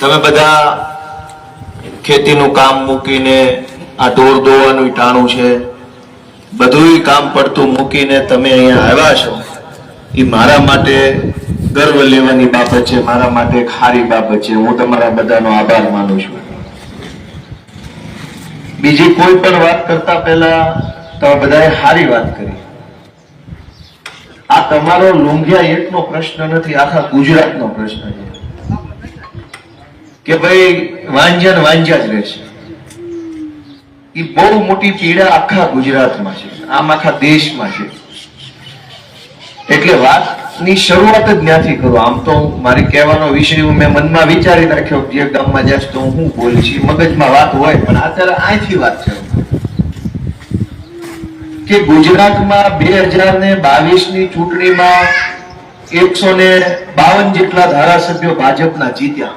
તમે બધા ખેતીનું કામ મૂકીને આ ઢોર દોવાનું ટાણું છે. બધુંય કામ પડતું મૂકીને તમે અહીંયા આવ્યા છો. એ મારા માટે ગર્વ લેવાની બાબત છે, મારા માટે એક સારી બાબત છે. હું તમારા બધાનો આભાર માનું છું. બીજી કોઈ પણ વાત કરતા પહેલા તમે બધાએ સારી વાત કરી. આ તમારો લુંઘિયા એકનો પ્રશ્ન નથી, આખા ગુજરાતનો પ્રશ્ન છે. કે ભાઈ વાંજ્યા ને વાંજ્યા જ રહેશે. એ બહુ મોટી પીડા આખા ગુજરાતમાં છે, આમ આખા દેશમાં છે. એટલે વાતની શરૂઆત જ ત્યાંથી કરો. આમ તો મારી કહેવાનો વિષય હું મેં મનમાં વિચારી નાખ્યો જે ગામમાં જઈશ તો હું બોલીશ ઈ મગજમાં વાત હોય, પણ અત્યારે અહીંથી વાત છે કે ગુજરાતમાં બે હજાર ને બાવીસની ચૂંટણીમાં એકસો ને બાવન જેટલા ધારાસભ્યો ભાજપના જીત્યા.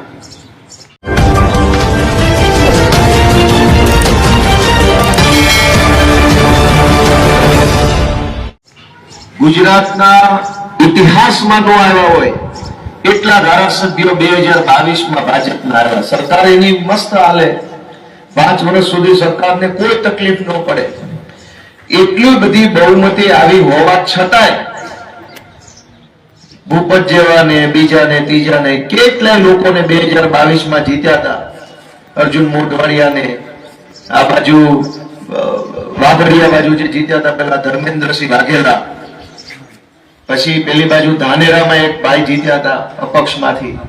ગુજરાતના ઇતિહાસમાં નો આવ્યા હોય. એટલા ધારાસભ્યો બે હજાર બાવીસમાં ભાજપના આવ્યા? સરકાર એની મસ્ત હાલે. પાંચ વર્ષ સુધી સરકારને કોઈ તકલીફ ન પડે. એટલી બધી બહુમતી આવી હોવા છતાંય ભૂપત જેવા ને બીજા ને ત્રીજા ને કેટલાય લોકોને બે હજાર બાવીસમાં જીત્યા હતા. અર્જુન મોઢવાડિયા ને આ બાજુ વાઘડિયા બાજુ જે જીત્યા હતા, પેલા ધર્મેન્દ્રસિંહ વાઘેલા. પછી પેલી બાજુ ધાનેરામાં એક ભાઈ જીત્યા હતા અપક્ષમાંથી.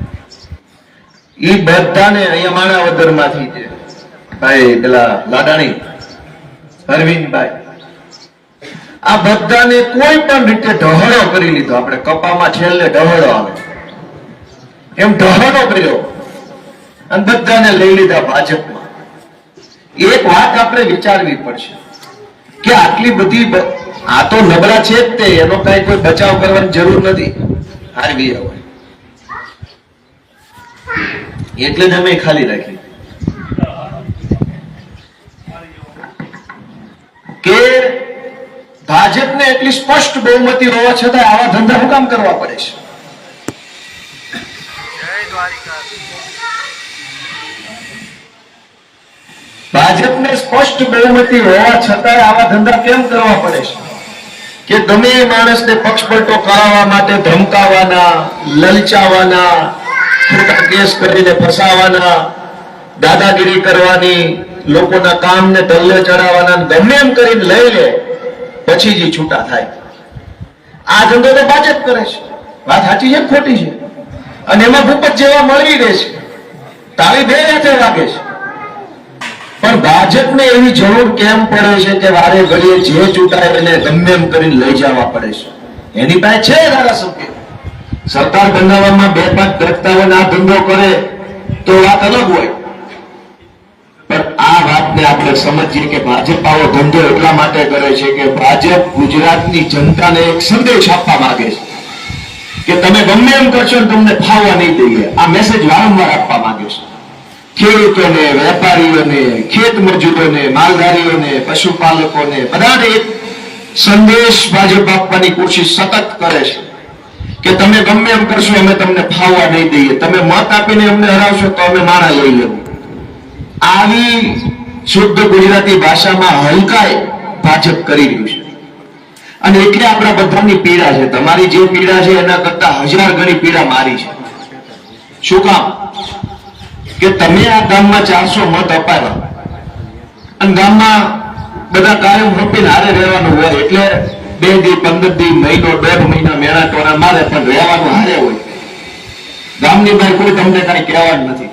એ બધાને અહીંયા માણાવદરમાંથી છે. ભાઈ, પેલા લાડાણી, અરવિંદભાઈ. આ બધાને કોઈ પણ રીતે ઢહળો કરી લીધો. આપણે કપામાં છેલ્લે ઢહળો આવે. એમ ઢહળો કર્યો. અને બધાને લઈ લીધા ભાજપમાં. એક વાત આપણે વિચારવી પડશે કે આટલી બધી આ તો નબળા છે જ તે, એનો કઈ કોઈ બચાવ કરવાની જરૂર નથી. હોય એટલે જ અમે ખાલી રાખી. કે ભાજપને એટલી સ્પષ્ટ બહુમતી હોવા છતાં આવા ધંધા હું કામ કરવા પડે છે? ભાજપને સ્પષ્ટ બહુમતી હોવા છતાં આવા ધંધા કેમ કરવા પડે છે? કે એ માણસને પક્ષપલટો કરાવવા માટે ધમકાવાના, લલચાવાના ખોટા કેસ કરીને ફસાવાના, દાદાગીરી કરવાની, લોકોના કામને તલ્લે ચડાવવાના ગમે એમ કરીને લઈ લે, પછી જ છૂટા થાય. આ ધંધો તો ભાજપ કરે છે. વાત સાચી છે ખોટી છે? અને એમાં ભૂપત જેવા મળી રહે છે. તાળી બે હાથે વાગે છે. પણ ભાજપને એવી જરૂર કેમ પડે છે કે વારે ઘડીએ જે ચૂંટાય એને ગમે એમ કરીને લઈ જવા પડે છે? એની પાસે છે ધારાસભ્ય. સરકાર બનાવવામાં બે પાંચ પ્રસ્તાવન આ ધંધો કરે તો વાત અલગ હોય. પણ આ વાતને આપણે સમજીએ કે ભાજપ આવો ધંધો એટલા માટે કરે છે કે ભાજપ ગુજરાતની જનતાને એક સંદેશ આપવા માંગે છે. કે તમે ગમે એમ કરશો તમને ફાવવા નહીં દઈએ. આ મેસેજ વારંવાર આપવા માંગે છે. ખેડૂતોને, વેપારીઓને, ખેત મજૂરોને, માલધારીઓને, પશુપાલકોને બધાને એક સંદેશ ભાજપ આપવાની કોશિશ સતત કરે છે કે તમે ગમે એમ કરશો, અમે તમને ફાવવા નહીં દઈએ. તમે મત આપીને અમને હરાવશો તો અમે માણા લઈ લેવું. આવી શુદ્ધ ગુજરાતી ભાષામાં હલકાય ભાજપ કરી રહ્યું છે. અને એટલે આપણા બધાની પીડા છે. તમારી જે પીડા છે, એના કરતા હજાર ગણી પીડા મારી છે. શું કામ? કે તમે આ ગામમાં ચારસો મત અપાવ્યા. અને ગામમાં બધા કાયમ રૂપી હારે રહેવાનું હોય, એટલે બે દી, પંદર દી, મહિનો, દોઢ મહિના મેળા ટોળા મારે પણ રહેવાનું હારે હોય. ગામની બહાર કોઈ તમને કઈ કહેવાનું નથી.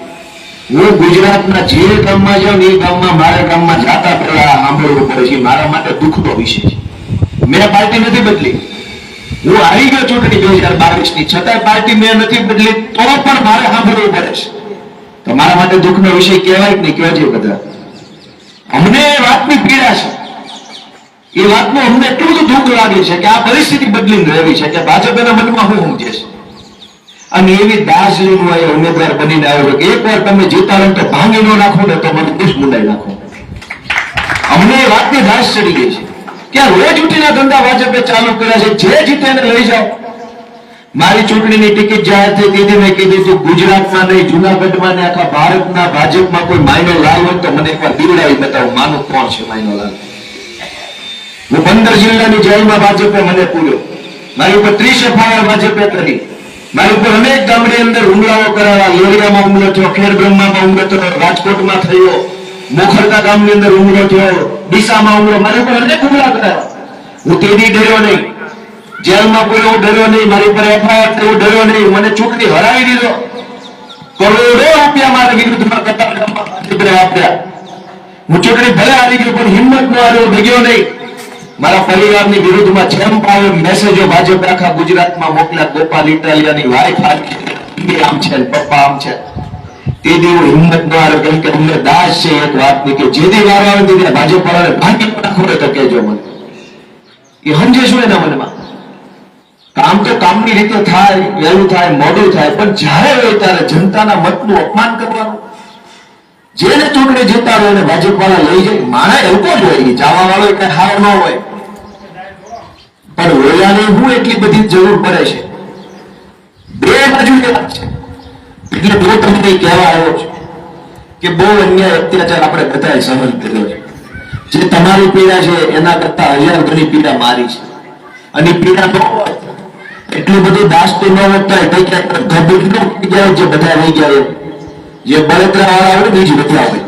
હું ગુજરાતના જે ગામમાં જાઉં એ ગામમાં મારા ગામમાં જાતા પહેલા સાંભળવું પડે છે. મારા માટે દુઃખનો વિષય છે. મેં પાર્ટી નથી બદલી. હું હારી ગયો ચૂંટણી બે હજાર બાવીસની છતાંય પાર્ટી મેં નથી બદલી, તો પણ મારે સાંભળવું પડે છે. તો મારા માટે દુઃખનો વિષય કહેવાય જ નહીં છે બધા. અમને એ વાતની પીડા છે. એ વાતનું અમને એટલું બધું દુઃખ લાગે છે કે આ પરિસ્થિતિ બદલીને રહેવી છે કે ભાજપ એના મનમાં શું સમજે છે. અને એવી દાર્જિલિંગ એ ઉમેદવાર બનીને આવ્યો કે એકવાર તમે જીતા તો ભાંગી ન નાખો ને તો મને ખુશ મુંડાઈ નાખો. અમને એ વાતની દાસ ચડી ગઈ છે કે રોજ ઉઠીના ધંધા ભાજપે ચાલુ કર્યા છે? જે જીતે એને લઈ જાઓ. મારી ચૂંટણીની ટિકિટ જાહેર થઈ તેથી મેં કીધું હતું ગુજરાતમાં નહીં, જુનાગઢમાં ને આખા ભારતના ભાજપમાં કોઈ માયનો લાલ હોય તો મને એકવાર દીવડાવી બતાવો, માનું કોણ છે માયનો લાલ? હું પંદર જિલ્લાની જેલમાં ભાજપે મને પૂર્યો. મારી ઉપર ત્રીસ એફઆઈઆર ભાજપે કરી. મારી ઉપર અનેક ગામની અંદર હુમલાઓ કરાયા. લોરિયામાં હુમલો થયો ખેર બ્રહ્મામાં હુમલો થયો, રાજકોટમાં થયો મોખરકા ગામની અંદર હુમલો થયો, ડીસામાં હુમલો. મારી ઉપર અનેક હુમલા કરાયા. હું તેદી ડર્યો નહીં. જેલમાં કોઈ હું ડર્યો નહીં, મારી ઉપર એફઆઈઆર થયો ડર્યો નહીં, મને છોકરી હરાવી દીધો. કરોડો રૂપિયા મારા વિરુદ્ધમાં આપ્યા. હું ચૂંટણી ભલે હારી ગયો, પણ હિંમત નો હાર્યો, ભગ્યો નહીં. મારા પરિવારની વિરુદ્ધમાં જેમ પાવે મેસેજો ભાજપ આખા ગુજરાતમાં મોકલ્યા, ગોપાલ ઇટાલિયાની વાઈફ આમ છે પપ્પા આમ છે. તે દી હિંમત ન હાર્યો, કેમ કે અમને દાસ છે એક વાતની કે જે દી વારો આવે તે ભાજપ વાળાને ભાગી નાખો તો કહેજો મને. એ સમજે શું એના મનમાં? કામ તો કામની રીતે થાય વહેલું થાય, મોડું થાય, પણ જ્યારે હોય ત્યારે જનતાના મતનું અપમાન કરવાનું. જેને ચૂંટણી જતા એને ભાજપ લઈ જાય. માણા એવું જ હોય? જવા વાળો કઈ હાર ન હોય. પણ ઓલાની હું એટલી બધી જરૂર પડે છે. બે બાજુ વાત છે. એટલે બહુ તમને કહેવા આવ્યો છે કે બહુ અન્યાય અત્યાચાર આપણે બધાએ સહન કર્યો છે. જે તમારી પીડા છે એના કરતા હજાર ઘણી પીડા મારી છે. અને પીડા બહુ હોય એટલું બધું દાસ તો ન વધતા હોય તો ક્યાંક એટલું થઈ ગયા જે બધા રહી ગયા જે બળતરા વાળા હોય ને નથી આવે.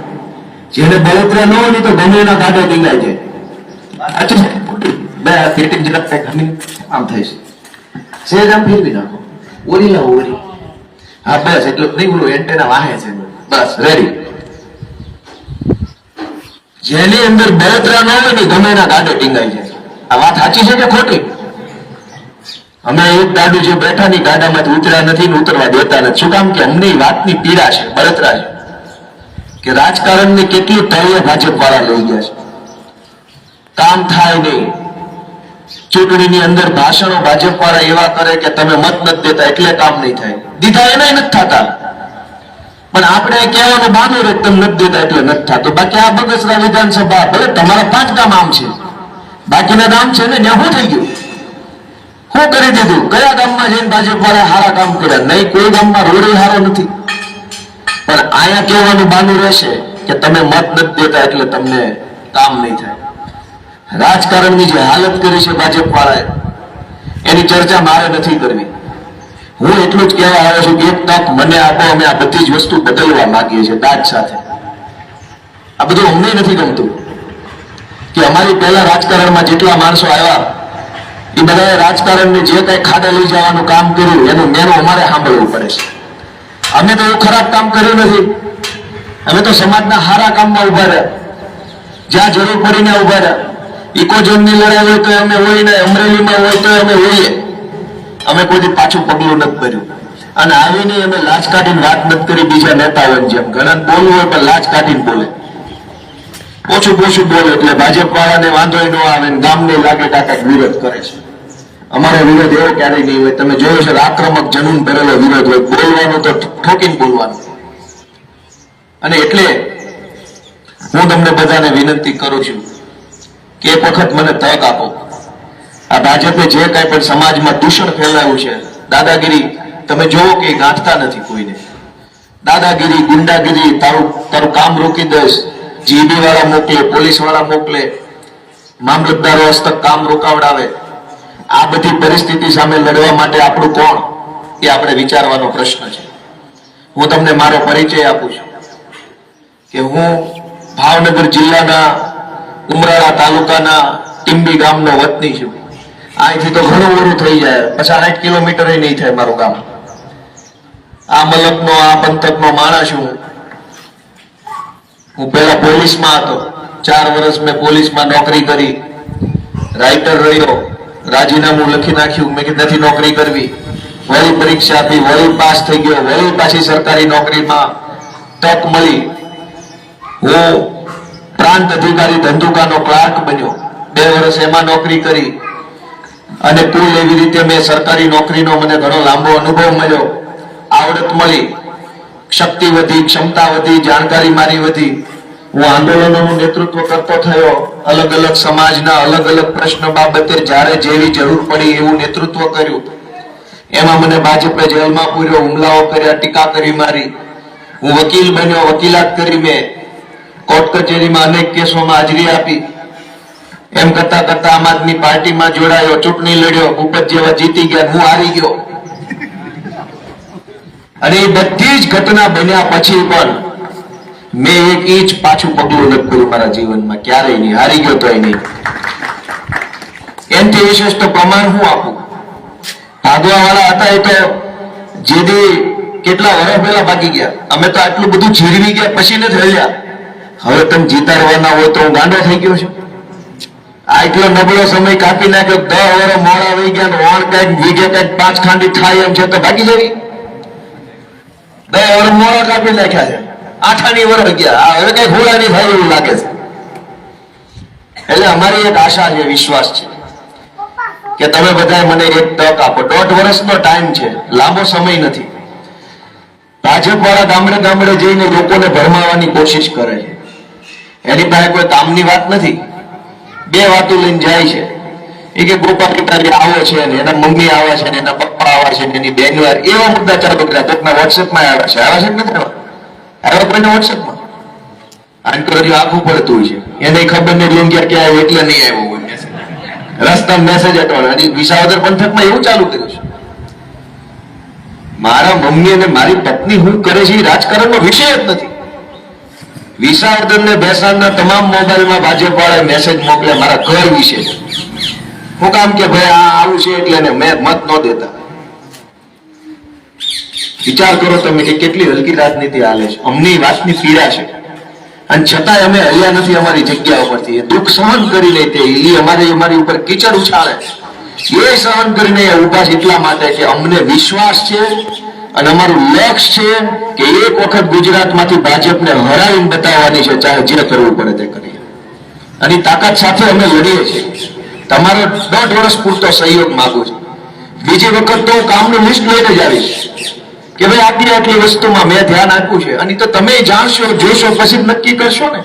જેને બળતરા ન હોય તો ગમે એના ગાડો સાચું છે? બે પેટીમ જરાક કંઈક આમ થાય છે. સહેજ આમ હા, બસ, એટલું નહીં એન્ટેના વાહે છે. બસ રેડી જેની અંદર બળતરા ન હોય ને ગમે એના ગાડો ટીંગાય છે આ વાત સાચી છે કે ખોટી? અમે એક ગાડું જે બેઠા ની ગાડામાંથી ઉતર્યા નથી ને ઉતરવા દેતા નથી. શું કામ કે અમને વાતની પીડા છે, બળતરા કે રાજકારણને કેટલી તળિયે ભાજપ વાળા લઈ ગયા છે? કામ થાય નહીં. ચૂંટણીની અંદર ભાષણો ભાજપ વાળા એવા કરે કે તમે મત નથી દેતા, એટલે કામ નહીં થાય. દીધા એના નથી થતા. પણ આપણે કહેવાનું બાનું રે તમે નથી દેતા, એટલે નથી થતું. બાકી આ બગસરા વિધાનસભા, ભલે તમારા પાંચ ગામ આમ છે. બાકીના ગામ છે ને ત્યાં શું થઈ ગયું? શું કરી દીધું. કયા ગામમાં જઈને ભાજપ વાળા સારા કામ કર્યા? નહીં, કોઈ ગામમાં રોડે સારો નથી. પણ અહીંયા કહેવાનું બાનું રહેશે કે તમે મત નથી દેતા એટલે તમને કામ નહીં થાય. રાજકારણની જે હાલત કરી છે ભાજપ વાળાએ એની ચર્ચા મારે નથી કરવી. હું એટલું જ કહેવા આવ્યો છું કે એક તક મને આપો, અમે આ બધી જ વસ્તુ બદલવા માંગીએ છીએ દાજ સાથે. આ બધું અમને નથી ગમતું કે અમારી પહેલા રાજકારણમાં જેટલા માણસો આવ્યા એ બધાએ રાજકારણને જે કઈ ખાતા લઈ જવાનું કામ કર્યું, એનું મેનું અમારે સાંભળવું પડે છે. અમે તો એવું ખરાબ કામ કર્યું નથી. અમે તો સમાજના સારા કામમાં ઊભા રહ્યા. જ્યાં જરૂર પડીને ઊભા રહ્યા. ઇકોઝોનની લડાઈ હોય તો અમે હોય ને, અમરેલીમાં હોય તો અમે હોઈએ. અમે કોઈ પાછું પગલું નથી કર્યું અને આવીને અમે લાજ કાઢીને વાત નથી કરી બીજા નેતાઓની જેમ. ઘણા બોલવું હોય પણ લાજ કાઢીને બોલે. ઓછું ઓછું બોલે એટલે ભાજપ વાળાને વાંધો ન આવે ગામને લાગે કાકા વિરોધ કરે છે. અમારે વિરોધ એવો ક્યારેય નહીં હોય. તમે જોયો છે આક્રમક જનૂન ભરેલો વિરોધ હોય. બોલવાનું તો ઠોકીને બોલવાનું. અને એટલે હું તમને બધાને વિનંતી કરું છું કે એક વખત મને તક આપો. આ ભાજપે જે કાંઈ પણ સમાજમાં દૂષણ ફેલાયું છે, દાદાગીરી તમે જોવો કે ગાંઠતા નથી કોઈને. દાદાગીરી, ગુંડાગીરી, તારું તારું કામ રોકી દઈશ. જીબી વાળા મોકલે, પોલીસવાળા મોકલે, મામલતદારો હસ્તક કામ રોકાવડાવે. આ બધી પરિસ્થિતિ સામે લડવા માટે આપણું કોણ? એ આપણે વિચારવાનો પ્રશ્ન છે. હું તમને મારો પરિચય આપું છું કે હું ભાવનગર જિલ્લાના ઉમરાળા તાલુકાના ટીંબી ગામનો વતની છું. અહીંથી તો ઘણું ઓરું થઈ જાય. પછી આઠ કિલોમીટર નહીં થાય મારું ગામ. આ મલકનો, આ પંથકનો માણસ છું હું પહેલા પોલીસમાં હતો. ચાર વર્ષ મેં પોલીસમાં નોકરી કરી. રાઇટર રહ્યો. રાજીનામું લખી નાખ્યું. મેં કે નથી નોકરી કરવી. વળી પરીક્ષા આપી. વળી પાસ થઈ ગયો. વળી પાછી સરકારી નોકરીમાં તક મળી. હું પ્રાંત અધિકારી ધંધુકાનો ક્લાર્ક બન્યો. બે વર્ષ એમાં નોકરી કરી. અને કુલ એવી રીતે મેં સરકારી નોકરીનો મને ઘણો લાંબો અનુભવ મળ્યો. આવડત મળી. શક્તિ વધી, ક્ષમતા વધી, જાણકારી મારી વધી. હું આંદોલનોનું નેતૃત્વ કરતો થયો. અલગ અલગ સમાજના અલગ અલગ પ્રશ્ન બાબતે જ્યારે જેવી જરૂર પડી એવું નેતૃત્વ કર્યું. એમાં મને ભાજપે જેલમાં પૂર્યો, હુમલાઓ કર્યા, ટીકા કરી મારી. હું વકીલ બન્યો, વકીલાત કરી મેં. કોર્ટ કચેરીમાં અનેક કેસોમાં હાજરી આપી. એમ કરતા કરતા આમ આદમી પાર્ટીમાં જોડાયો, ચૂંટણી લડ્યો, ભૂપત જેવા જીતી ગયા, હું હારી ગયો. અને એ બધી જ ઘટના બન્યા પછી પણ મેં એક ઇંચ પાછું પગલું નથી કર્યું મારા જીવનમાં. ક્યારેય નહીં. હારી ગયો તોય નહીં. એનથી વિશેષ તો પ્રમાણ હું આપું? ભાગવા વાળા હતા એ તો જેદી કેટલા વર્ષ પહેલા ભાગી ગયા. અમે તો આટલું બધું જીરવી ગયા, પછી નથી રહ્યા. હવે તમે જીતાડવાના હોય તો હું ગાંડો થઈ ગયો છું. આ એટલો નબળો સમય કાપી નાખ્યો, દસ વર્ષ મોડા વહી ગયા ઓણ કંઈક વીઘે કંઈક પાંચ ખાંડી થાય એમ છે તો ભાગી જવી. દસ વર્ષ મોડા કાપી નાખ્યા છે. આઠાની વર્ષ ગયા. હવે કઈ હોળાની થાય એવું લાગે છે. એટલે અમારી એક આશા છે, વિશ્વાસ છે કે તમે બધા મને એક તક આપો. દોઢ વર્ષનો ટાઈમ છે. લાંબો સમય નથી. ભાજપ વાળા ગામડે ગામડે જઈને લોકોને ભરમાવાની કોશિશ કરે છે. એની પાસે કોઈ કામની વાત નથી. બે વાતો લઈને જાય છે. એ કે ગોપાલ પિતાજી આવે છે ને, એના મમ્મી આવે છે ને, એના પપ્પા આવે છે ને, એની બેન આવે એવા મુદ્દા ચાલુ કર્યા. કોકના વોટ્સએપમાં આવે છે. આવે છે નથી આવ્યા કોઈને વોટ્સએપમાં હજી આખું પડતું હોય છે. એને ખબર નહીં લુંગિયા ક્યાં આવ્યો એટલે નહીં આવ્યો હોય message. રસ્તા મેસેજ અટવાડો હજી વિસાવદર પંથકમાં એવું ચાલુ કર્યું છે. મારા મમ્મી અને મારી પત્ની હું કરે છે એ રાજકારણનો વિષય જ નથી. વિસાવદર ને બેસાડના તમામ મોબાઈલમાં ભાજપ વાળા મેસેજ મોકલે મારા ઘર વિશે. હું કામ કે ભાઈ આ આવું છે એટલે મેં મત ન દેતા. વિચાર કરો તમે કે કેટલી હલકી રાજનીતિ હાલે છે. અમની વાતની પીડા છે. અને છતાંય અમે હલ્યા નથી અમારી જગ્યા ઉપરથી. દુઃખ સહન કરી લે તે એ અમારી અમારી ઉપર કીચડ ઉછાળે એ સહન કરીને એ ઊભા છે એટલા માટે કે અમને વિશ્વાસ છે અને અમારું લક્ષ્ય છે કે એક વખત ગુજરાતમાંથી ભાજપને હરાવીને બતાવવાની છે, ચાહે જે કરવું પડે તે કરીએ. અને તાકાત સાથે અમે લડીએ છીએ. તમારો દોઢ વર્ષ પૂરતો સહયોગ માગું છું. બીજી વખત તો કામનું લિસ્ટ લઈને જ આવીશ. કે ભાઈ આટલી આટલી વસ્તુમાં મેં ધ્યાન આપ્યું છે. અને તો તમે જાણશો, જોશો, પછી નક્કી કરશો ને.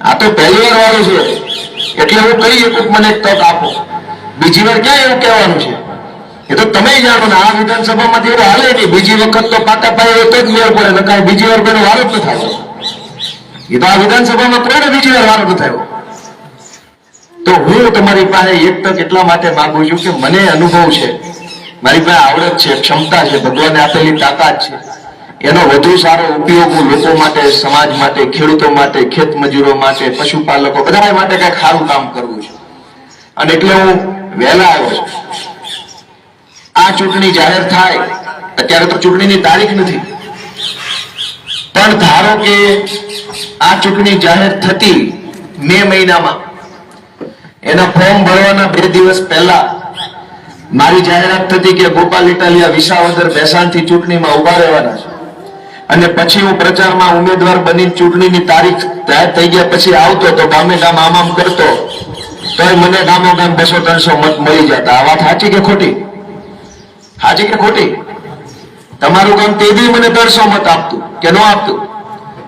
આ તો પહેલી વાર વાળું છે. એટલે હું કહી શકું મને તક આપો. બીજી વાર ક્યાં એવું કહેવાનું છે? એ તો તમે જાણો ને, આ વિધાનસભામાંથી એવું હાલે નહીં. બીજી વખત તો પાકા પાયે તો જ મેળ પડે નકાય બીજી વાર કોઈનો વારો જ થાય. એ તો આ વિધાનસભામાં કોઈને બીજી વાર વારો થયો? તો હું તમારી પાસે એક તક એટલા માટે માંગુ છું કે મને અનુભવ છે. મારી પાસે આવડત છે, ક્ષમતા છે, ભગવાને આપેલી તાકાત છે. એનો વધુ સારો ઉપયોગ હું લોકો માટે, સમાજ માટે, ખેડૂતો માટે, ખેત મજૂરો માટે, પશુપાલકો બધા માટે કઈ સારું કામ કરવું છે. અને એટલે હું વહેલા આવ્યો છું. આ ચૂંટણી જાહેર થાય, અત્યારે તો ચૂંટણીની તારીખ નથી. પણ ધારો કે આ ચૂંટણી જાહેર થતી મે મહિનામાં, એના ફોર્મ ભરવાના બે દિવસ પહેલા મારી જાહેરાત થતી કે ગોપાલ ઇટાલિયા વિસાવદર ભેસાણથી ચૂંટણીમાં ઊભા રહેવાના છે. અને પછી હું પ્રચારમાં ઉમેદવાર બની ચૂંટણીની તારીખ જાહેર થઈ ગયા પછી આવતો તો ગામે ગામ આમ આમ કરતો, તોય મને ગામો ગામ બસો ત્રણસો મત મળી જતા આ વાત સાચી કે ખોટી? સાચી કે ખોટી? તમારું ગામ તે બી મને ત્રણસો મત આપતું કે ન આપતું?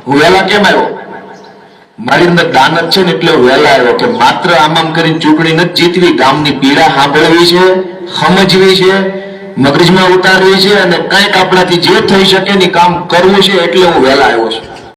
હું વહેલા કેમ આવ્યો? મારી અંદર દાનત છે ને એટલે વહેલા આવ્યો કે માત્ર આમ આમ કરીને ચૂંટણી નથી જીતવી, ગામની પીડા સાંભળવી છે, સમજવી છે, મગજમાં ઉતારવી છે અને કંઈક આપણાથી જે થઈ શકે ને કામ કરવું છે એટલે હું વહેલા આવ્યો છું.